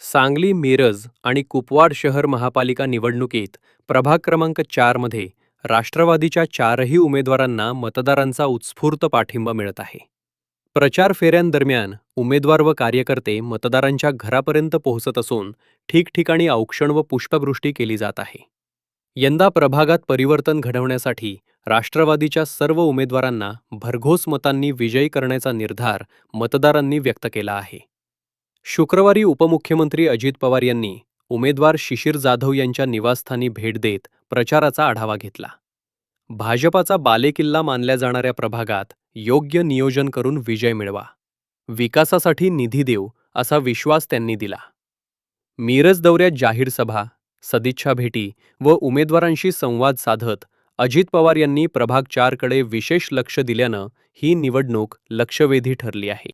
सांगली मिरज आणि कुपवाड शहर महापालिका निवडणुकीत प्रभाग क्रमांक चारमध्ये राष्ट्रवादीच्या चारही उमेदवारांना मतदारांचा उत्स्फूर्त पाठिंबा मिळत आहे. प्रचार फेऱ्यांदरम्यान उमेदवार व कार्यकर्ते मतदारांच्या घरापर्यंत पोहोचत असून ठिकठिकाणी औक्षण व पुष्पवृष्टी केली जात आहे. यंदा प्रभागात परिवर्तन घडवण्यासाठी राष्ट्रवादीच्या सर्व उमेदवारांना भरघोस मतांनी विजयी करण्याचा निर्धार मतदारांनी व्यक्त केला आहे. शुक्रवारी उपमुख्यमंत्री अजित पवार यांनी उमेदवार शिशिर जाधव यांच्या निवासस्थानी भेट देत प्रचाराचा आढावा घेतला. भाजपाचा बालेकिल्ला मानल्या जाणाऱ्या प्रभागात योग्य नियोजन करून विजय मिळवा. विकासासाठी निधी देऊ असा विश्वास त्यांनी दिला. मिरज दौऱ्यात जाहीर सभा सदिच्छा भेटी व उमेदवारांशी संवाद साधत अजित पवार यांनी प्रभाग चारकडे विशेष लक्ष दिल्यानं ही निवडणूक लक्षवेधी ठरली आहे.